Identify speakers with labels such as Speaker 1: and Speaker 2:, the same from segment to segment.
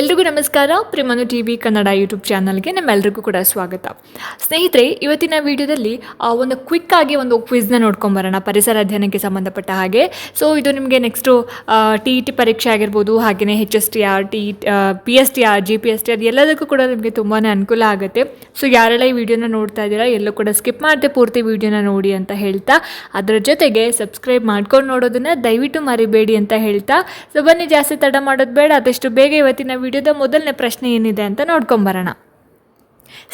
Speaker 1: ಎಲ್ರಿಗೂ ನಮಸ್ಕಾರ. ಪ್ರಿಮನು ಟಿ ವಿ ಕನ್ನಡ ಯೂಟ್ಯೂಬ್ ಚಾನಲ್ಗೆ ನಮ್ಮೆಲ್ಲರಿಗೂ ಕೂಡ ಸ್ವಾಗತ. ಸ್ನೇಹಿತರೆ, ಇವತ್ತಿನ ವಿಡಿಯೋದಲ್ಲಿ ಒಂದು ಕ್ವಿಕ್ ಆಗಿ ಒಂದು ಕ್ವಿಜ್ನ ನೋಡ್ಕೊಂಬರೋಣ ಪರಿಸರ ಅಧ್ಯಯನಕ್ಕೆ ಸಂಬಂಧಪಟ್ಟ ಹಾಗೆ. ಸೊ ಇದು ನಿಮಗೆ ನೆಕ್ಸ್ಟು ಟಿ ಇ ಟಿ ಪರೀಕ್ಷೆ ಆಗಿರ್ಬೋದು ಹಾಗೆಯೇ H S T R T P S T R G P S T R ಎಲ್ಲದಕ್ಕೂ ಕೂಡ ನಿಮಗೆ ತುಂಬಾ ಅನುಕೂಲ ಆಗುತ್ತೆ. ಸೊ ಯಾರೆಲ್ಲ ಈ ವಿಡಿಯೋನ ನೋಡ್ತಾ ಇದ್ದೀರಾ, ಎಲ್ಲೂ ಕೂಡ ಸ್ಕಿಪ್ ಮಾಡದೆ ಪೂರ್ತಿ ವಿಡಿಯೋನ ನೋಡಿ ಅಂತ ಹೇಳ್ತಾ, ಅದರ ಜೊತೆಗೆ ಸಬ್ಸ್ಕ್ರೈಬ್ ಮಾಡ್ಕೊಂಡು ನೋಡೋದನ್ನು ದಯವಿಟ್ಟು ಮರಿಬೇಡಿ ಅಂತ ಹೇಳ್ತಾ. ಸೊ ಬನ್ನಿ, ಜಾಸ್ತಿ ತಡ ಮಾಡೋದು ಬೇಡ ಅದಷ್ಟು ಬೇಗ ಇವತ್ತಿನ ವಿಡಿಯೋದ ಮೊದಲನೇ ಪ್ರಶ್ನೆ ಏನಿದೆ ಅಂತ ನೋಡ್ಕೊಂಬರೋಣ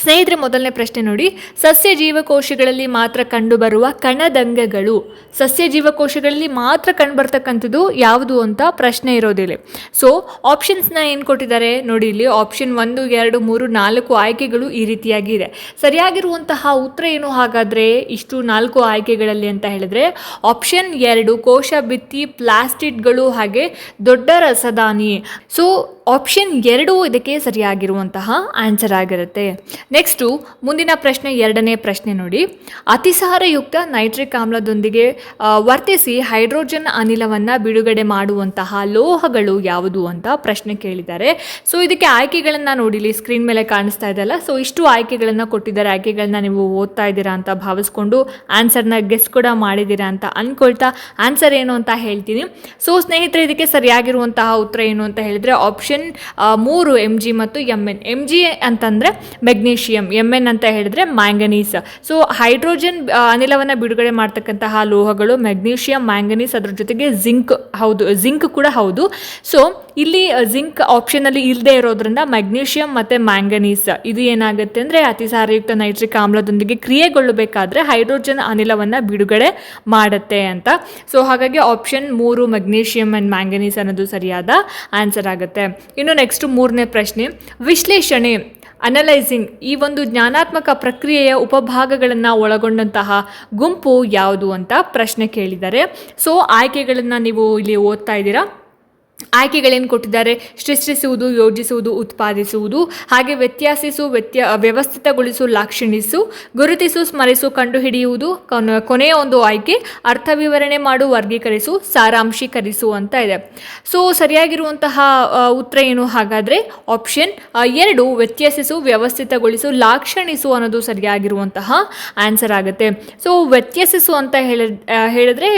Speaker 1: ಸ್ನೇಹಿತರೆ, ಮೊದಲನೇ ಪ್ರಶ್ನೆ ನೋಡಿ. ಸಸ್ಯ ಜೀವಕೋಶಗಳಲ್ಲಿ ಮಾತ್ರ ಕಂಡುಬರುವ ಕಣದಂಗಗಳು. ಸಸ್ಯ ಜೀವಕೋಶಗಳಲ್ಲಿ ಮಾತ್ರ ಕಂಡುಬರ್ತಕ್ಕಂಥದ್ದು ಯಾವುದು ಅಂತ ಪ್ರಶ್ನೆ ಇರೋದಿಲ್ಲ. ಸೊ ಆಪ್ಷನ್ಸ್ನ ಏನು ಕೊಟ್ಟಿದ್ದಾರೆ? ನೋಡಿ, ಇಲ್ಲಿ ಆಪ್ಷನ್ ಒಂದು, ಎರಡು, ಮೂರು, ನಾಲ್ಕು ಆಯ್ಕೆಗಳು ಈ ರೀತಿಯಾಗಿದೆ. ಸರಿಯಾಗಿರುವಂತಹ ಉತ್ತರ ಏನು ಹಾಗಾದರೆ? ಇಷ್ಟು ನಾಲ್ಕು ಆಯ್ಕೆಗಳಲ್ಲಿ ಅಂತ ಹೇಳಿದ್ರೆ ಆಪ್ಷನ್ ಎರಡು ಕೋಶ ಭಿತ್ತಿ ಪ್ಲಾಸ್ಟಿಕ್ಗಳು ಹಾಗೆ ದೊಡ್ಡ ರಸದಾನಿ. ಸೊ ಆಪ್ಷನ್ ಎರಡು ಇದಕ್ಕೆ ಸರಿಯಾಗಿರುವಂತಹ ಆನ್ಸರ್ ಆಗಿರುತ್ತೆ. ನೆಕ್ಸ್ಟು ಮುಂದಿನ ಪ್ರಶ್ನೆ, ಎರಡನೇ ಪ್ರಶ್ನೆ ನೋಡಿ. ಅತಿಸಾರಯುಕ್ತ ನೈಟ್ರಿಕ್ ಆಮ್ಲದೊಂದಿಗೆ ವರ್ತಿಸಿ ಹೈಡ್ರೋಜನ್ ಅನಿಲವನ್ನು ಬಿಡುಗಡೆ ಮಾಡುವಂತಹ ಲೋಹಗಳು ಯಾವುದು ಅಂತ ಪ್ರಶ್ನೆ ಕೇಳಿದ್ದಾರೆ. ಸೊ ಇದಕ್ಕೆ ಆಯ್ಕೆಗಳನ್ನು ನೋಡಿಲಿ ಸ್ಕ್ರೀನ್ ಮೇಲೆ ಕಾಣಿಸ್ತಾ ಇದೆಯಲ್ಲ ಸೊ ಇಷ್ಟು ಆಯ್ಕೆಗಳನ್ನು ಕೊಟ್ಟಿದ್ದಾರೆ, ಆಯ್ಕೆಗಳನ್ನ ನೀವು ಓದ್ತಾ ಇದ್ದೀರಾ ಅಂತ ಭಾವಿಸ್ಕೊಂಡು ಆನ್ಸರ್ನ ಗೆಸ್ ಕೂಡ ಮಾಡಿದ್ದೀರಾ ಅಂತ ಅಂದ್ಕೊಳ್ತಾ ಆನ್ಸರ್ ಏನು ಅಂತ ಹೇಳ್ತೀನಿ. ಸೊ ಸ್ನೇಹಿತರೆ, ಇದಕ್ಕೆ ಸರಿಯಾಗಿರುವಂತಹ ಉತ್ತರ ಏನು ಅಂತ ಹೇಳಿದ್ರೆ ಆಪ್ಷನ್ ಮೂರು ಎಂ ಜಿ ಮತ್ತು ಎಂ ಎನ್ ಎಂ ಜಿ ಅಂತಂದರೆ ಮೆಗ್ನೀಷಿಯಂ ಎಂ ಎನ್ ಅಂತ ಹೇಳಿದ್ರೆ ಮ್ಯಾಂಗನೀಸ್. ಸೊ ಹೈಡ್ರೋಜನ್ ಅನಿಲವನ್ನು ಬಿಡುಗಡೆ ಮಾಡ್ತಕ್ಕಂತಹ ಲೋಹಗಳು ಮೆಗ್ನೀಷಿಯಂ, ಮ್ಯಾಂಗನೀಸ್ ಅದರ ಜೊತೆಗೆ ಜಿಂಕ್, ಹೌದು, ಜಿಂಕ್ ಕೂಡ ಹೌದು. ಸೊ ಇಲ್ಲಿ ಜಿಂಕ್ ಆಪ್ಷನಲ್ಲಿ ಇಲ್ಲದೆ ಇರೋದ್ರಿಂದ ಮೆಗ್ನೀಷಿಯಂ ಮತ್ತು ಮ್ಯಾಂಗನೀಸ್ ಇದು ಏನಾಗುತ್ತೆ ಅಂದರೆ ಅತಿಸಾರಯುಕ್ತ ನೈಟ್ರಿಕ್ ಆಮ್ಲದೊಂದಿಗೆ ಕ್ರಿಯೆಗೊಳ್ಳಬೇಕಾದ್ರೆ ಹೈಡ್ರೋಜನ್ ಅನಿಲವನ್ನು ಬಿಡುಗಡೆ ಮಾಡುತ್ತೆ ಅಂತ. ಸೊ ಹಾಗಾಗಿ ಆಪ್ಷನ್ ಮೂರು ಮೆಗ್ನೀಷಿಯಂ ಆ್ಯಂಡ್ ಮ್ಯಾಂಗನೀಸ್ ಅನ್ನೋದು ಸರಿಯಾದ ಆನ್ಸರ್ ಆಗುತ್ತೆ. ಇನ್ನು ನೆಕ್ಸ್ಟ್ ಮೂರನೇ ಪ್ರಶ್ನೆ, ವಿಶ್ಲೇಷಣೆ ಅನಲೈಸಿಂಗ್ ಈ ಒಂದು ಜ್ಞಾನಾತ್ಮಕ ಪ್ರಕ್ರಿಯೆಯ ಉಪಭಾಗಗಳನ್ನು ಒಳಗೊಂಡಂತಹ ಗುಂಪು ಯಾವುದು ಅಂತ ಪ್ರಶ್ನೆ ಕೇಳಿದ್ದಾರೆ ಸೊ ಆಯ್ಕೆಗಳನ್ನು ನೀವು ಇಲ್ಲಿ ಓದ್ತಾ ಇದ್ದೀರಾ? ಆಯ್ಕೆಗಳೇನು ಕೊಟ್ಟಿದ್ದಾರೆ? ಸೃಷ್ಟಿಸುವುದು, ಯೋಜಿಸುವುದು, ಉತ್ಪಾದಿಸುವುದು, ಹಾಗೆ ವ್ಯತ್ಯಾಸಿಸು, ವ್ಯತ್ಯ, ವ್ಯವಸ್ಥಿತಗೊಳಿಸು, ಲಾಕ್ಷಣಿಸು, ಗುರುತಿಸು, ಸ್ಮರಿಸು, ಕಂಡುಹಿಡಿಯುವುದು, ಕೊನ, ಕೊನೆಯ ಒಂದು ಆಯ್ಕೆ ಅರ್ಥ ವಿವರಣೆ ಮಾಡು, ವರ್ಗೀಕರಿಸು, ಸಾರಾಂಶೀಕರಿಸು ಅಂತ ಇದೆ. ಸೊ ಸರಿಯಾಗಿರುವಂತಹ ಉತ್ತರ ಏನು? ಹಾಗಾದರೆ ಆಪ್ಷನ್ ಎರಡು, ವ್ಯತ್ಯಾಸಿಸು, ವ್ಯವಸ್ಥಿತಗೊಳಿಸು, ಲಾಕ್ಷಣಿಸು ಅನ್ನೋದು ಸರಿಯಾಗಿರುವಂತಹ ಆನ್ಸರ್ ಆಗುತ್ತೆ. ಸೊ ವ್ಯತ್ಯಾಸಿಸು ಅಂತ ಹೇಳಿ ಹೇಳಿದ್ರೆ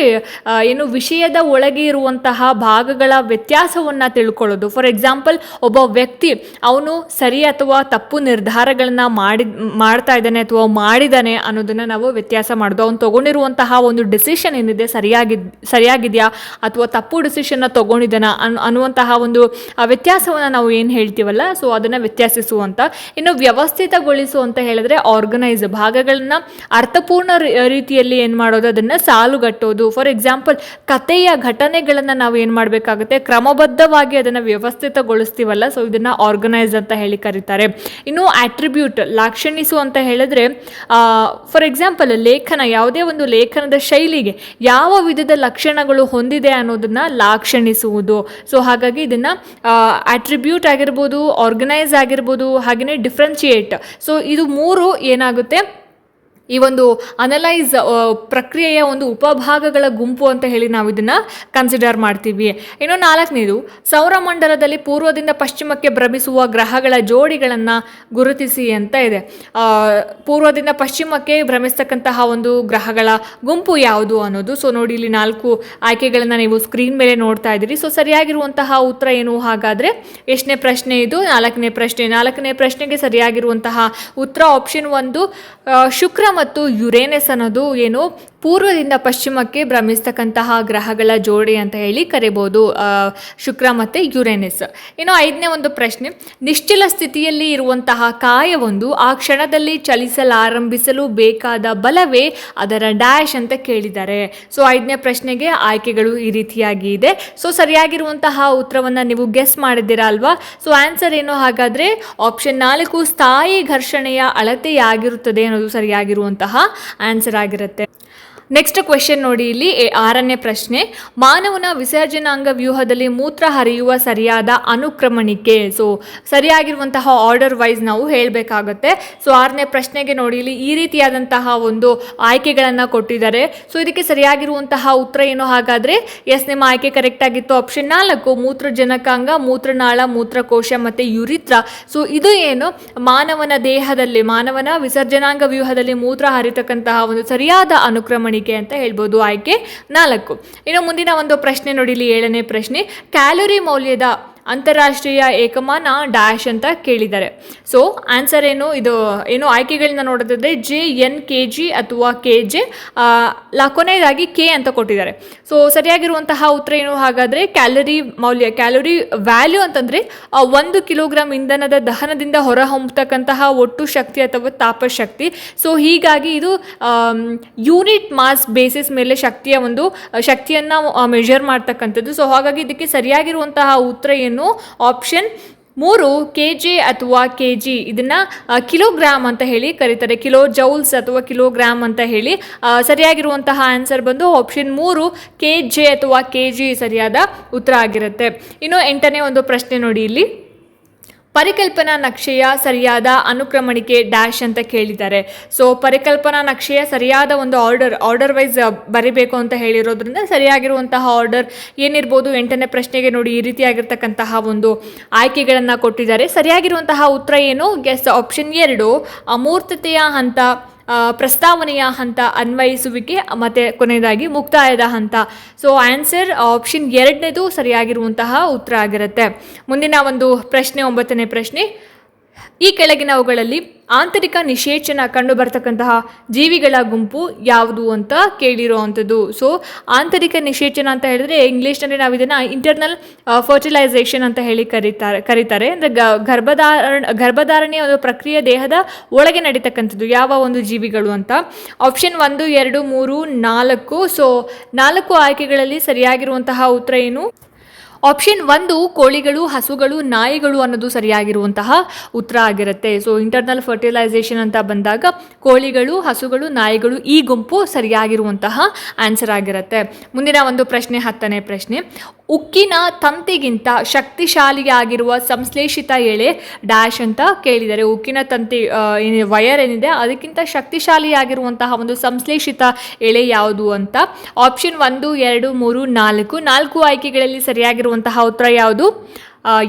Speaker 1: ಏನು ವಿಷಯದ ಒಳಗೆ ಇರುವಂತಹ ಭಾಗಗಳ ವ್ಯತ್ಯಾಸವನ್ನು ತಿಳ್ಕೊಳ್ಳೋದು. ಫಾರ್ ಎಕ್ಸಾಂಪಲ್ ಒಬ್ಬ ವ್ಯಕ್ತಿ ಅವನು ಸರಿ ಅಥವಾ ತಪ್ಪು ನಿರ್ಧಾರಗಳನ್ನ ಮಾಡಿ ಮಾಡ್ತಾ ಇದ್ದಾನೆ ಅಥವಾ ಮಾಡಿದ್ದಾನೆ ಅನ್ನೋದನ್ನು ನಾವು ವ್ಯತ್ಯಾಸ ಮಾಡೋದು. ಅವ್ನು ತಗೊಂಡಿರುವಂತಹ ಒಂದು ಡಿಸಿಷನ್ ಏನಿದೆ ಸರಿಯಾಗಿದ್ ಸರಿಯಾಗಿದೆಯಾ ಅಥವಾ ತಪ್ಪು ಡಿಸಿಷನ್ನ ತೊಗೊಂಡಿದ್ದಾನ ಅನ್, ಅನ್ನುವಂತಹ ಒಂದು ವ್ಯತ್ಯಾಸವನ್ನು ನಾವು ಏನು ಹೇಳ್ತೀವಲ್ಲ ಸೊ ಅದನ್ನು ವ್ಯತ್ಯಾಸಿಸುವಂಥ ಇನ್ನು ವ್ಯವಸ್ಥಿತಗೊಳಿಸು ಅಂತ ಹೇಳಿದ್ರೆ ಆರ್ಗನೈಸ್ ಭಾಗಗಳನ್ನ ಅರ್ಥಪೂರ್ಣ ರೀತಿಯಲ್ಲಿ ಏನು ಮಾಡೋದು, ಅದನ್ನು ಸಾಲುಗಟ್ಟೋದು. ಫಾರ್ ಎಕ್ಸಾಂಪಲ್ ಕಥೆಯ ಘಟನೆಗಳನ್ನು ನಾವು ಏನು ಮಾಡಬೇಕಾಗುತ್ತೆ? ಕ್ರಮಬದ್ಧವಾಗಿ ಅದನ್ನು ವ್ಯವಸ್ಥಿತಗೊಳಿಸ್ತೀವಲ್ಲ ಸೊ ಇದನ್ನು ಆರ್ಗನೈಸ್ ಅಂತ ಹೇಳಿ ಕರೀತಾರೆ. ಇನ್ನು ಆಟ್ರಿಬ್ಯೂಟ್ ಲಾಕ್ಷಣಿಸು ಅಂತ ಹೇಳಿದ್ರೆ ಫಾರ್ ಎಕ್ಸಾಂಪಲ್ ಲೇಖನ, ಯಾವುದೇ ಒಂದು ಲೇಖನದ ಶೈಲಿಗೆ ಯಾವ ವಿಧದ ಲಕ್ಷಣಗಳು ಹೊಂದಿದೆ ಅನ್ನೋದನ್ನು ಲಾಕ್ಷಣಿಸುವುದು. ಸೊ ಹಾಗಾಗಿ ಇದನ್ನು ಆಟ್ರಿಬ್ಯೂಟ್ ಆಗಿರ್ಬೋದು ಆರ್ಗನೈಸ್ ಆಗಿರ್ಬೋದು ಹಾಗೆಯೇ ಡಿಫ್ರೆನ್ಷಿಯೇಟ್ ಸೊ ಇದು ಮೂರು ಏನಾಗುತ್ತೆ? ಈ ಒಂದು ಅನಲೈಸ್ ಪ್ರಕ್ರಿಯೆಯ ಒಂದು ಉಪಭಾಗಗಳ ಗುಂಪು ಅಂತ ಹೇಳಿ ನಾವು ಇದನ್ನು ಕನ್ಸಿಡರ್ ಮಾಡ್ತೀವಿ. ಇನ್ನು ನಾಲ್ಕನೇದು ಸೌರಮಂಡಲದಲ್ಲಿ ಪೂರ್ವದಿಂದ ಪಶ್ಚಿಮಕ್ಕೆ ಭ್ರಮಿಸುವ ಗ್ರಹಗಳ ಜೋಡಿಗಳನ್ನು ಗುರುತಿಸಿ ಅಂತ ಇದೆ. ಪೂರ್ವದಿಂದ ಪಶ್ಚಿಮಕ್ಕೆ ಭ್ರಮಿಸ್ತಕ್ಕಂತಹ ಒಂದು ಗ್ರಹಗಳ ಗುಂಪು ಯಾವುದು ಅನ್ನೋದು ಸೊ ನೋಡಿ ಇಲ್ಲಿ ನಾಲ್ಕು ಆಯ್ಕೆಗಳನ್ನು ನೀವು ಸ್ಕ್ರೀನ್ ಮೇಲೆ ನೋಡ್ತಾ ಇದ್ದೀರಿ. ಸೊ ಸರಿಯಾಗಿರುವಂತಹ ಉತ್ತರ ಏನು ಹಾಗಾದರೆ, ಎಷ್ಟನೇ ಪ್ರಶ್ನೆ ಇದು, ನಾಲ್ಕನೇ ಪ್ರಶ್ನೆ. ನಾಲ್ಕನೇ ಪ್ರಶ್ನೆಗೆ ಸರಿಯಾಗಿರುವಂತಹ ಉತ್ತರ ಆಪ್ಷನ್ ಒಂದು ಶುಕ್ರ ಮತ್ತು ಯುರೇನಸ್ ಅನ್ನೋದು ಏನು ಪೂರ್ವದಿಂದ ಪಶ್ಚಿಮಕ್ಕೆ ಭ್ರಮಿಸ್ತಕ್ಕಂತಹ ಗ್ರಹಗಳ ಜೋಡಿ ಅಂತ ಹೇಳಿ ಕರಿಬೋದು ಶುಕ್ರ ಮತ್ತು ಯುರೇನಸ್. ಇನ್ನು ಐದನೇ ಒಂದು ಪ್ರಶ್ನೆ, ನಿಶ್ಚಲ ಸ್ಥಿತಿಯಲ್ಲಿ ಇರುವಂತಹ ಕಾಯವೊಂದು ಆ ಕ್ಷಣದಲ್ಲಿ ಚಲಿಸಲಾರಂಭಿಸಲು ಬೇಕಾದ ಬಲವೇ ಅದರ ಡ್ಯಾಶ್ ಅಂತ ಕೇಳಿದ್ದಾರೆ. ಸೊ, ಐದನೇ ಪ್ರಶ್ನೆಗೆ ಆಯ್ಕೆಗಳು ಈ ರೀತಿಯಾಗಿ ಇದೆ. ಸೊ, ಸರಿಯಾಗಿರುವಂತಹ ಉತ್ತರವನ್ನು ನೀವು ಗೆಸ್ ಮಾಡಿದ್ದೀರಾ ಅಲ್ವಾ? ಸೊ, ಆನ್ಸರ್ ಏನು? ಹಾಗಾದರೆ ಆಪ್ಷನ್ ನಾಲ್ಕು, ಸ್ಥಾಯಿ ಘರ್ಷಣೆಯ ಅಳತೆಯಾಗಿರುತ್ತದೆ ಅನ್ನೋದು ಸರಿಯಾಗಿರುವಂತಹ ಆನ್ಸರ್ ಆಗಿರುತ್ತೆ. ನೆಕ್ಸ್ಟ್ ಕ್ವೆಶನ್ ನೋಡಿ ಇಲ್ಲಿ ಆರನೇ ಪ್ರಶ್ನೆ. ಮಾನವನ ವಿಸರ್ಜನಾಂಗ ವ್ಯೂಹದಲ್ಲಿ ಮೂತ್ರ ಹರಿಯುವ ಸರಿಯಾದ ಅನುಕ್ರಮಣಿಕೆ. ಸೊ ಸರಿಯಾಗಿರುವಂತಹ ಆರ್ಡರ್ ವೈಸ್ ನಾವು ಹೇಳಬೇಕಾಗತ್ತೆ. ಸೊ ಆರನೇ ಪ್ರಶ್ನೆಗೆ ನೋಡಿ ಇಲ್ಲಿ, ಈ ರೀತಿಯಾದಂತಹ ಒಂದು ಆಯ್ಕೆಗಳನ್ನು ಕೊಟ್ಟಿದ್ದಾರೆ. ಸೊ ಇದಕ್ಕೆ ಸರಿಯಾಗಿರುವಂತಹ ಉತ್ತರ ಏನು? ಹಾಗಾದರೆ ಎಸ್ ನಿಮ್ಮ ಆಯ್ಕೆ ಕರೆಕ್ಟ್ ಆಗಿತ್ತು. ಆಪ್ಷನ್ ನಾಲ್ಕು, ಮೂತ್ರಜನಕಾಂಗ, ಮೂತ್ರನಾಳ, ಮೂತ್ರಕೋಶ ಮತ್ತು ಯುರಿತ್ರ. ಸೊ ಇದು ಏನು? ಮಾನವನ ದೇಹದಲ್ಲಿ, ಮಾನವನ ವಿಸರ್ಜನಾಂಗ ವ್ಯೂಹದಲ್ಲಿ ಮೂತ್ರ ಹರಿತಕ್ಕಂತಹ ಒಂದು ಸರಿಯಾದ ಅನುಕ್ರಮಣಿಕೆ. ಅಂತ ಹೇಳ್ಬೋದು. ಆಯ್ಕೆ ನಾಲ್ಕು. ಇನ್ನು ಮುಂದಿನ ಒಂದು ಪ್ರಶ್ನೆ ನೋಡಿಲಿ ಏಳನೇ ಪ್ರಶ್ನೆ. ಕ್ಯಾಲೋರಿ ಮೌಲ್ಯದ ಅಂತಾರಾಷ್ಟ್ರೀಯ ಏಕಮಾನ ಡ್ಯಾಶ್ ಅಂತ ಕೇಳಿದ್ದಾರೆ. ಸೊ ಆನ್ಸರ್ ಏನು? ಇದು ಏನು ಆಯ್ಕೆಗಳನ್ನ ನೋಡೋದಾದ್ರೆ ಜೆ ಎನ್ ಕೆ ಜಿ ಅಥವಾ ಕೆ ಜೆ ಕೊನೆಯದಾಗಿ ಕೆ ಅಂತ ಕೊಟ್ಟಿದ್ದಾರೆ. ಸೊ ಸರಿಯಾಗಿರುವಂತಹ ಉತ್ತರ ಏನು? ಹಾಗಾದರೆ ಕ್ಯಾಲರಿ ಮೌಲ್ಯ ಕ್ಯಾಲೋರಿ ವ್ಯಾಲ್ಯೂ ಅಂತಂದರೆ ಒಂದು ಕಿಲೋಗ್ರಾಮ್ ಇಂಧನದ ದಹನದಿಂದ ಹೊರಹೊಮ್ಮತಕ್ಕಂತಹ ಒಟ್ಟು ಶಕ್ತಿ ಅಥವಾ ತಾಪಶಕ್ತಿ ಸೊ ಹೀಗಾಗಿ ಇದು ಯೂನಿಟ್ ಮಾಸ್ ಬೇಸಿಸ್ ಮೇಲೆ ಶಕ್ತಿಯ ಒಂದು ಶಕ್ತಿಯನ್ನು ಮೆಷರ್ ಮಾಡ್ತಕ್ಕಂಥದ್ದು. ಸೊ ಹಾಗಾಗಿ ಇದಕ್ಕೆ ಸರಿಯಾಗಿರುವಂತಹ ಉತ್ತರ ಏನು? ಆಪ್ಷನ್ ಮೂರು ಕೆ ಜಿ ಅಥವಾ ಕೆ ಜಿ ಇದನ್ನು ಕಿಲೋಗ್ರಾಮ್ ಅಂತ ಹೇಳಿ ಕರೀತಾರೆ. ಕಿಲೋ ಜೌಲ್ಸ್ ಅಥವಾ ಕಿಲೋಗ್ರಾಮ್ ಅಂತ ಹೇಳಿ ಸರಿಯಾಗಿರುವಂತಹ ಆನ್ಸರ್ ಬಂದು ಆಪ್ಷನ್ ಮೂರು ಕೆ ಜೆ ಅಥವಾ ಕೆ ಜಿ ಸರಿಯಾದ ಉತ್ತರ ಆಗಿರುತ್ತೆ. ಇನ್ನು ಎಂಟನೇ ಒಂದು ಪ್ರಶ್ನೆ ನೋಡಿ ಇಲ್ಲಿ. ಪರಿಕಲ್ಪನಾ ನಕ್ಷೆಯ ಸರಿಯಾದ ಅನುಕ್ರಮಣಿಕೆ ಡ್ಯಾಶ್ ಅಂತ ಕೇಳಿದ್ದಾರೆ. ಸೊ ಪರಿಕಲ್ಪನಾ ನಕ್ಷೆಯ ಸರಿಯಾದ ಒಂದು ಆರ್ಡರ್ ಆರ್ಡರ್ ವೈಸ್ ಬರಿಬೇಕು ಅಂತ ಹೇಳಿರೋದ್ರಿಂದ ಸರಿಯಾಗಿರುವಂತಹ ಆರ್ಡರ್ ಏನಿರ್ಬೋದು ಎಂಟನೇ ಪ್ರಶ್ನೆಗೆ ನೋಡಿ ಈ ರೀತಿಯಾಗಿರ್ತಕ್ಕಂತಹ ಒಂದು ಆಯ್ಕೆಗಳನ್ನು ಕೊಟ್ಟಿದ್ದಾರೆ. ಸರಿಯಾಗಿರುವಂತಹ ಉತ್ತರ ಏನು? ಗೆಸ್ ಆಪ್ಷನ್ ಎರಡು, ಅಮೂರ್ತತೆಯ ಹಂತ. ಪ್ರಸ್ತಾವನೆಯ ಹಂತ ಅನ್ವಯಿಸುವಿಕೆ, ಮತ್ತು ಕೊನೆಯದಾಗಿ ಮುಕ್ತಾಯದ ಹಂತ. ಸೊ ಆನ್ಸರ್ ಆಪ್ಷನ್ ಎರಡನೇದು ಸರಿಯಾಗಿರುವಂತಹ ಉತ್ತರ ಆಗಿರುತ್ತೆ. ಮುಂದಿನ ಒಂದು ಪ್ರಶ್ನೆ, ಒಂಬತ್ತನೇ ಪ್ರಶ್ನೆ. ಈ ಕೆಳಗಿನವುಗಳಲ್ಲಿ ಆಂತರಿಕ ನಿಷೇಚನ ಕಂಡು ಬರ್ತಕ್ಕಂತಹ ಜೀವಿಗಳ ಗುಂಪು ಯಾವುದು ಅಂತ ಕೇಳಿರುವಂಥದ್ದು. ಸೊ ಆಂತರಿಕ ನಿಷೇಚನ ಅಂತ ಹೇಳಿದ್ರೆ ಇಂಗ್ಲೀಷ್ನಲ್ಲಿ ನಾವು ಇದನ್ನು ಇಂಟರ್ನಲ್ ಫರ್ಟಿಲೈಸೇಷನ್ ಅಂತ ಹೇಳಿ ಕರೀತಾರೆ ಕರೀತಾರೆ. ಅಂದರೆ ಗರ್ಭಧಾರಣ, ಗರ್ಭಧಾರಣೆಯ ಒಂದು ಪ್ರಕ್ರಿಯೆ ದೇಹದ ಒಳಗೆ ನಡೀತಕ್ಕಂಥದ್ದು ಯಾವ ಒಂದು ಜೀವಿಗಳು ಅಂತ. ಆಪ್ಷನ್ ಒಂದು, ಎರಡು, ಮೂರು, ನಾಲ್ಕು. ಸೊ ನಾಲ್ಕು ಆಯ್ಕೆಗಳಲ್ಲಿ ಸರಿಯಾಗಿರುವಂತಹ ಉತ್ತರ ಏನು? ಆಪ್ಷನ್ ಒಂದು ಕೋಳಿಗಳು, ಹಸುಗಳು, ನಾಯಿಗಳು ಅನ್ನೋದು ಸರಿಯಾಗಿರುವಂತಹ ಉತ್ತರ ಆಗಿರುತ್ತೆ. ಸೊ ಇಂಟರ್ನಲ್ ಫರ್ಟಿಲೈಸೇಷನ್ ಅಂತ ಬಂದಾಗ ಕೋಳಿಗಳು, ಹಸುಗಳು, ನಾಯಿಗಳು ಈ ಗುಂಪು ಸರಿಯಾಗಿರುವಂತಹ ಆನ್ಸರ್ ಆಗಿರುತ್ತೆ. ಮುಂದಿನ ಒಂದು ಪ್ರಶ್ನೆ, ಹತ್ತನೇ ಪ್ರಶ್ನೆ. ಉಕ್ಕಿನ ತಂತಿಗಿಂತ ಶಕ್ತಿಶಾಲಿಯಾಗಿರುವ ಸಂಶ್ಲೇಷಿತ ಎಳೆ ಡ್ಯಾಶ್ ಅಂತ ಕೇಳಿದ್ದಾರೆ ಉಕ್ಕಿನ ತಂತಿ ವಯರ್ ಏನಿದೆ ಅದಕ್ಕಿಂತ ಶಕ್ತಿಶಾಲಿಯಾಗಿರುವಂತಹ ಒಂದು ಸಂಶ್ಲೇಷಿತ ಎಳೆ ಯಾವುದು ಅಂತ? ಆಪ್ಷನ್ ಒಂದು, ಎರಡು, ಮೂರು, ನಾಲ್ಕು. ನಾಲ್ಕು ಆಯ್ಕೆಗಳಲ್ಲಿ ಸರಿಯಾಗಿರುವಂತಹ ಉತ್ತರ ಯಾವುದು?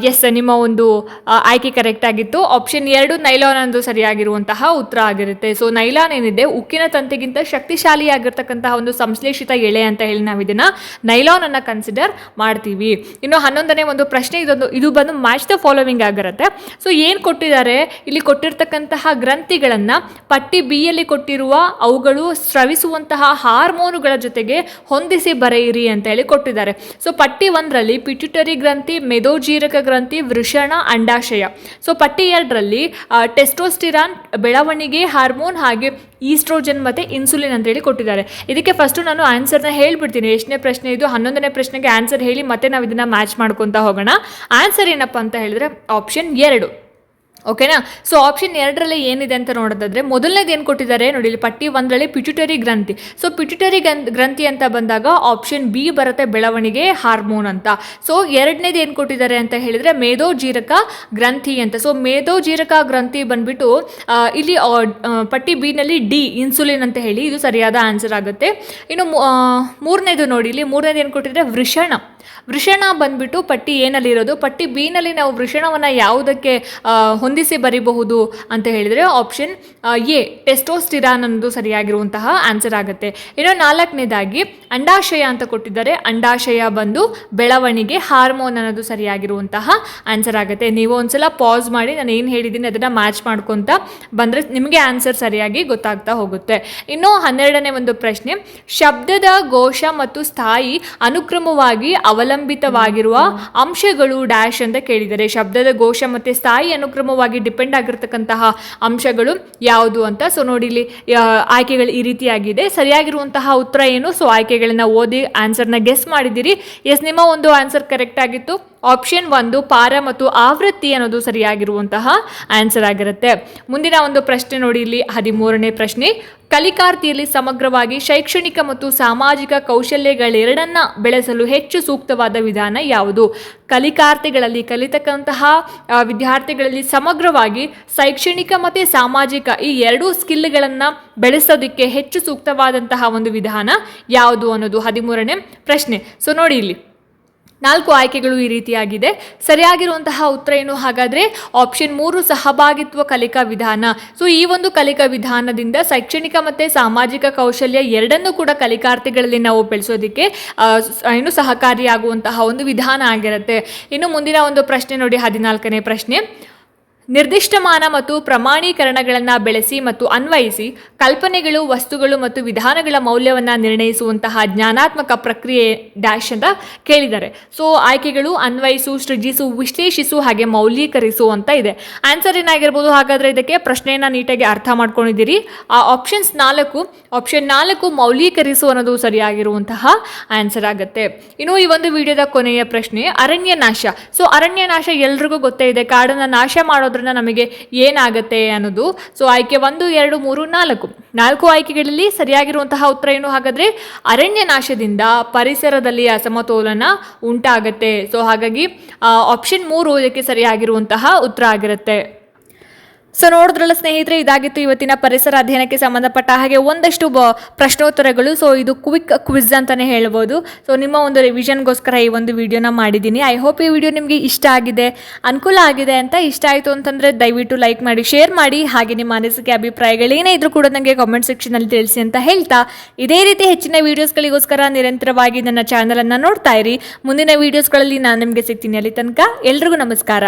Speaker 1: ಎಸ್ ನಿಮ್ಮ ಒಂದು ಆಯ್ಕೆ ಕರೆಕ್ಟ್ ಆಗಿತ್ತು. ಆಪ್ಷನ್ ಎರಡು ನೈಲಾನ್ ಅಂದು ಸರಿಯಾಗಿರುವಂತಹ ಉತ್ತರ ಆಗಿರುತ್ತೆ. ಸೊ ನೈಲಾನ್ ಏನಿದೆ? ಉಕ್ಕಿನ ತಂತಿಗಿಂತ ಶಕ್ತಿಶಾಲಿಯಾಗಿರ್ತಕ್ಕಂತಹ ಒಂದು ಸಂಶ್ಲೇಷಿತ ಎಳೆ ಅಂತ ಹೇಳಿ ನಾವು ಇದನ್ನ ನೈಲಾನ್ ಅನ್ನ ಕನ್ಸಿಡರ್ ಮಾಡ್ತೀವಿ. ಇನ್ನು ಹನ್ನೊಂದನೇ ಒಂದು ಪ್ರಶ್ನೆ, ಇದೊಂದು, ಇದು ಬಂದು ಮ್ಯಾಚ್ ದ ಫಾಲೋವಿಂಗ್ ಆಗಿರುತ್ತೆ. ಸೊ ಏನು ಕೊಟ್ಟಿದ್ದಾರೆ? ಇಲ್ಲಿ ಕೊಟ್ಟಿರ್ತಕ್ಕಂತಹ ಗ್ರಂಥಿಗಳನ್ನು ಪಟ್ಟಿ ಬಿಯಲ್ಲಿ ಕೊಟ್ಟಿರುವ ಅವುಗಳು ಸ್ರವಿಸುವಂತಹ ಹಾರ್ಮೋನುಗಳ ಜೊತೆಗೆ ಹೊಂದಿಸಿ ಬರೆಯಿರಿ ಅಂತ ಹೇಳಿ ಕೊಟ್ಟಿದ್ದಾರೆ. ಸೊ ಪಟ್ಟಿ ಒಂದರಲ್ಲಿ ಪಿಟ್ಯುಟರಿ ಗ್ರಂಥಿ ಮೆದೋಜೀರಕ ಗ್ರಂಥಿ ವೃಷಣ ಅಂಡಾಶಯ. ಸೊ ಪಟ್ಟಿ ಎರಡರಲ್ಲಿ ಟೆಸ್ಟೋಸ್ಟಿರಾನ್ ಬೆಳವಣಿಗೆ ಹಾರ್ಮೋನ್ ಹಾಗೆ ಈಸ್ಟ್ರೋಜನ್ ಮತ್ತು ಇನ್ಸುಲಿನ್ ಅಂತ ಹೇಳಿ ಕೊಟ್ಟಿದ್ದಾರೆ. ಇದಕ್ಕೆ ಫಸ್ಟು ನಾನು ಆನ್ಸರ್ನ ಹೇಳ್ಬಿಡ್ತೀನಿ. ಎಷ್ಟನೇ ಪ್ರಶ್ನೆ ಇದು? ಹನ್ನೊಂದನೇ ಪ್ರಶ್ನೆಗೆ ಆನ್ಸರ್ ಹೇಳಿ ಮತ್ತೆ ನಾವು ಇದನ್ನು ಮ್ಯಾಚ್ ಮಾಡ್ಕೊತಾ ಹೋಗೋಣ. ಆನ್ಸರ್ ಏನಪ್ಪ ಅಂತ ಹೇಳಿದ್ರೆ ಆಪ್ಷನ್ ಎರಡು. ಓಕೆನಾ ಸೊ ಆಪ್ಷನ್ ಎರಡರಲ್ಲಿ ಏನಿದೆ ಅಂತ ನೋಡೋದಾದ್ರೆ, ಮೊದಲನೇದು ಏನು ಕೊಟ್ಟಿದ್ದಾರೆ ನೋಡಿ, ಇಲ್ಲಿ ಪಟ್ಟಿ ಒಂದರಲ್ಲಿ ಪಿಚುಟರಿ ಗ್ರಂಥಿ. ಸೊ ಪಿಚುಟರಿ ಗ್ರಂಥಿ ಅಂತ ಬಂದಾಗ ಆಪ್ಷನ್ ಬಿ ಬರುತ್ತೆ ಬೆಳವಣಿಗೆ ಹಾರ್ಮೋನ್ ಅಂತ. ಸೊ ಎರಡನೇದು ಏನು ಕೊಟ್ಟಿದ್ದಾರೆ ಅಂತ ಹೇಳಿದರೆ ಮೇದೋಜೀರಕ ಗ್ರಂಥಿ ಅಂತ. ಸೊ ಮೇದೋಜೀರಕ ಗ್ರಂಥಿ ಬಂದ್ಬಿಟ್ಟು ಇಲ್ಲಿ ಪಟ್ಟಿ ಬಿನಲ್ಲಿ ಡಿ ಇನ್ಸುಲಿನ್ ಅಂತ ಹೇಳಿ ಇದು ಸರಿಯಾದ ಆನ್ಸರ್ ಆಗುತ್ತೆ. ಇನ್ನು ಮೂರನೇದು ನೋಡಿ, ಇಲ್ಲಿ ಮೂರನೇದು ಏನು ಕೊಟ್ಟಿದ್ರೆ ವೃಷಣ. ವೃಷಣ ಬಂದ್ಬಿಟ್ಟು ಪಟ್ಟಿ ಏನಲ್ಲಿರೋದು ಪಟ್ಟಿ ಬಿನಲ್ಲಿ ನಾವು ವೃಷಣವನ್ನು ಯಾವುದಕ್ಕೆ ಹೊಂದಿಸಿ ಬರಿಬಹುದು ಅಂತ ಹೇಳಿದರೆ ಆಪ್ಷನ್ ಎ ಟೆಸ್ಟೋಸ್ಟಿರಾನ್ ಅನ್ನೋದು ಸರಿಯಾಗಿರುವಂತಹ ಆನ್ಸರ್ ಆಗುತ್ತೆ. ಇನ್ನು ನಾಲ್ಕನೇದಾಗಿ, ಅಂಡಾಶಯ ಅಂತ ಕೊಟ್ಟಿದ್ದಾರೆ. ಅಂಡಾಶಯ ಬಂದು ಬೆಳವಣಿಗೆ ಹಾರ್ಮೋನ್ ಅನ್ನೋದು ಸರಿಯಾಗಿರುವಂತಹ ಆನ್ಸರ್ ಆಗುತ್ತೆ. ನೀವು ಒಂದ್ಸಲ ಪಾಸ್ ಮಾಡಿ, ನಾನು ಏನು ಹೇಳಿದ್ದೀನಿ ಅದನ್ನು ಮ್ಯಾಚ್ ಮಾಡ್ಕೊತ ಬಂದರೆ ನಿಮಗೆ ಆನ್ಸರ್ ಸರಿಯಾಗಿ ಗೊತ್ತಾಗ್ತಾ ಹೋಗುತ್ತೆ. ಇನ್ನು ಹನ್ನೆರಡನೇ ಒಂದು ಪ್ರಶ್ನೆ, ಶಬ್ದದ ಘೋಷ ಮತ್ತು ಸ್ಥಾಯಿ ಅನುಕ್ರಮವಾಗಿ ಅವಲಂಬಿತವಾಗಿರುವ ಅಂಶಗಳು ಡ್ಯಾಶ್ ಅಂತ ಕೇಳಿದ್ದಾರೆ. ಶಬ್ದದ ಘೋಷ ಮತ್ತು ಸ್ಥಾಯಿ ಅನುಕ್ರಮವಾಗಿ ಡಿಪೆಂಡ್ ಆಗಿರ್ತಕ್ಕಂತಹ ಅಂಶಗಳು ಯಾವುದು ಅಂತ. ಸೊ ನೋಡಿ ಇಲ್ಲಿ ಆಯ್ಕೆಗಳು ಈ ರೀತಿಯಾಗಿದೆ. ಸರಿಯಾಗಿರುವಂತಹ ಉತ್ತರ ಏನು? ಸೊ ಆಯ್ಕೆಗಳನ್ನ ಓದಿ ಆನ್ಸರ್ನ ಗೆಸ್ ಮಾಡಿದ್ದೀರಿ. ಎಸ್ ನಿಮ್ಮ ಒಂದು ಆನ್ಸರ್ ಕರೆಕ್ಟ್ ಆಗಿತ್ತು. ಆಪ್ಷನ್ ಒಂದು, ಪಾರ ಮತ್ತು ಆವೃತ್ತಿ ಅನ್ನೋದು ಸರಿಯಾಗಿರುವಂತಹ ಆನ್ಸರ್ ಆಗಿರುತ್ತೆ. ಮುಂದಿನ ಒಂದು ಪ್ರಶ್ನೆ ನೋಡಿ, ಇಲ್ಲಿ ಹದಿಮೂರನೇ ಪ್ರಶ್ನೆ. ಕಲಿಕಾರ್ತಿಯಲ್ಲಿ ಸಮಗ್ರವಾಗಿ ಶೈಕ್ಷಣಿಕ ಮತ್ತು ಸಾಮಾಜಿಕ ಕೌಶಲ್ಯಗಳೆರಡನ್ನ ಬೆಳೆಸಲು ಹೆಚ್ಚು ಸೂಕ್ತವಾದ ವಿಧಾನ ಯಾವುದು? ಕಲಿಕಾರ್ತಿಗಳಲ್ಲಿ ಕಲಿತಕ್ಕಂತಹ ವಿದ್ಯಾರ್ಥಿಗಳಲ್ಲಿ ಸಮಗ್ರವಾಗಿ ಶೈಕ್ಷಣಿಕ ಮತ್ತು ಸಾಮಾಜಿಕ ಈ ಎರಡೂ ಸ್ಕಿಲ್ಗಳನ್ನು ಬೆಳೆಸೋದಕ್ಕೆ ಹೆಚ್ಚು ಸೂಕ್ತವಾದಂತಹ ಒಂದು ವಿಧಾನ ಯಾವುದು ಅನ್ನೋದು ಹದಿಮೂರನೇ ಪ್ರಶ್ನೆ. ಸೊ ನೋಡಿ ಇಲ್ಲಿ. ನಾಲ್ಕು ಆಯ್ಕೆಗಳು ಈ ರೀತಿಯಾಗಿದೆ. ಸರಿಯಾಗಿರುವಂತಹ ಉತ್ತರ ಏನು? ಹಾಗಾದರೆ ಆಪ್ಷನ್ ಮೂರು ಸಹಭಾಗಿತ್ವ ಕಲಿಕಾ ವಿಧಾನ. ಸೊ ಈ ಒಂದು ಕಲಿಕಾ ವಿಧಾನದಿಂದ ಶೈಕ್ಷಣಿಕ ಮತ್ತು ಸಾಮಾಜಿಕ ಕೌಶಲ್ಯ ಎರಡನ್ನೂ ಕೂಡ ಕಲಿಕಾರ್ಥಿಗಳಲ್ಲಿ ನಾವು ಬೆಳೆಸೋದಕ್ಕೆ ಏನು ಸಹಕಾರಿಯಾಗುವಂತಹ ಒಂದು ವಿಧಾನ ಆಗಿರುತ್ತೆ. ಇನ್ನು ಮುಂದಿನ ಒಂದು ಪ್ರಶ್ನೆ ನೋಡಿ, ಹದಿನಾಲ್ಕನೇ ಪ್ರಶ್ನೆ. ನಿರ್ದಿಷ್ಟಮಾನ ಮತ್ತು ಪ್ರಮಾಣೀಕರಣಗಳನ್ನು ಬೆಳೆಸಿ ಮತ್ತು ಅನ್ವಯಿಸಿ ಕಲ್ಪನೆಗಳು, ವಸ್ತುಗಳು ಮತ್ತು ವಿಧಾನಗಳ ಮೌಲ್ಯವನ್ನು ನಿರ್ಣಯಿಸುವಂತಹ ಜ್ಞಾನಾತ್ಮಕ ಪ್ರಕ್ರಿಯೆ ಡ್ಯಾಶ್ ಅಂತ ಕೇಳಿದ್ದಾರೆ. ಸೊ ಆಯ್ಕೆಗಳು ಅನ್ವಯಿಸು, ಸೃಜಿಸು, ವಿಶ್ಲೇಷಿಸು, ಹಾಗೆ ಮೌಲ್ಯೀಕರಿಸು ಅಂತ ಇದೆ. ಆನ್ಸರ್ ಏನಾಗಿರ್ಬೋದು? ಹಾಗಾದರೆ ಇದಕ್ಕೆ ಪ್ರಶ್ನೆಯನ್ನು ನೀಟಾಗಿ ಅರ್ಥ ಮಾಡ್ಕೊಂಡಿದ್ದೀರಿ. ಆ ಆಪ್ಷನ್ಸ್ ನಾಲ್ಕು ಆಪ್ಷನ್ ನಾಲ್ಕು ಮೌಲ್ಯೀಕರಿಸು ಅನ್ನೋದು ಸರಿಯಾಗಿರುವಂತಹ ಆನ್ಸರ್ ಆಗುತ್ತೆ. ಇನ್ನು ಈ ಒಂದು ವಿಡಿಯೋದ ಕೊನೆಯ ಪ್ರಶ್ನೆ ಅರಣ್ಯ ನಾಶ ಸೊ ಅರಣ್ಯ ನಾಶ ಎಲ್ರಿಗೂ ಗೊತ್ತೇ ಇದೆ. ಕಾಡನ್ನು ನಾಶ ಮಾಡೋದ್ರಿಂದ ನಮಗೆ ಏನಾಗುತ್ತೆ ಅನ್ನೋದು. ಸೊ ಆಯ್ಕೆ ಒಂದು, ಎರಡು, ಮೂರು, ನಾಲ್ಕು. ನಾಲ್ಕು ಆಯ್ಕೆಗಳಲ್ಲಿ ಸರಿಯಾಗಿರುವಂತಹ ಉತ್ತರ ಏನು? ಹಾಗಾದ್ರೆ ಅರಣ್ಯ ನಾಶದಿಂದ ಪರಿಸರದಲ್ಲಿ ಅಸಮತೋಲನ ಉಂಟಾಗತ್ತೆ. ಸೊ ಹಾಗಾಗಿ ಆಪ್ಷನ್ ಮೂರು ಇದಕ್ಕೆ ಸರಿಯಾಗಿರುವಂತಹ ಉತ್ತರ ಆಗಿರುತ್ತೆ. ಸೊ ನೋಡಿದ್ರಲ್ಲ ಸ್ನೇಹಿತರೆ, ಇದಾಗಿತ್ತು ಇವತ್ತಿನ ಪರಿಸರ ಅಧ್ಯಯನಕ್ಕೆ ಸಂಬಂಧಪಟ್ಟ ಹಾಗೆ ಒಂದಷ್ಟು ಪ್ರಶ್ನೋತ್ತರಗಳು. ಸೊ ಇದು ಕ್ವಿಕ್ ಕ್ವಿಜ್ ಅಂತಲೇ ಹೇಳ್ಬೋದು. ಸೊ ನಿಮ್ಮ ಒಂದು ರಿವಿಷನ್ಗೋಸ್ಕರ ಈ ಒಂದು ವಿಡಿಯೋನ ಮಾಡಿದ್ದೀನಿ. ಐ ಹೋಪ್ ಈ ವಿಡಿಯೋ ನಿಮಗೆ ಇಷ್ಟ ಆಗಿದೆ. ಅನುಕೂಲ ಆಗಿದೆ ಅಂತ ಇಷ್ಟ ಆಯಿತು ಅಂತಂದರೆ ದಯವಿಟ್ಟು ಲೈಕ್ ಮಾಡಿ ಶೇರ್ ಮಾಡಿ. ಹಾಗೆ ನಿಮ್ಮ ಅನಿಸಿಕೆ ಅಭಿಪ್ರಾಯಗಳೇನೇ ಇದ್ರೂ ಕೂಡ ನನಗೆ ಕಾಮೆಂಟ್ ಸೆಕ್ಷನಲ್ಲಿ ತಿಳಿಸಿ ಅಂತ ಹೇಳ್ತಾ. ಇದೇ ರೀತಿ ಹೆಚ್ಚಿನ ವೀಡಿಯೋಸ್ಗಳಿಗೋಸ್ಕರ ನಿರಂತರವಾಗಿ ನನ್ನ ಚಾನಲನ್ನು ನೋಡ್ತಾ ಇರಿ. ಮುಂದಿನ ವೀಡಿಯೋಸ್ಗಳಲ್ಲಿ ನಾನು ನಿಮಗೆ ಸಿಗ್ತೀನಿ ಅಲ್ಲಿ ತನಕ. ಎಲ್ರಿಗೂ ನಮಸ್ಕಾರ.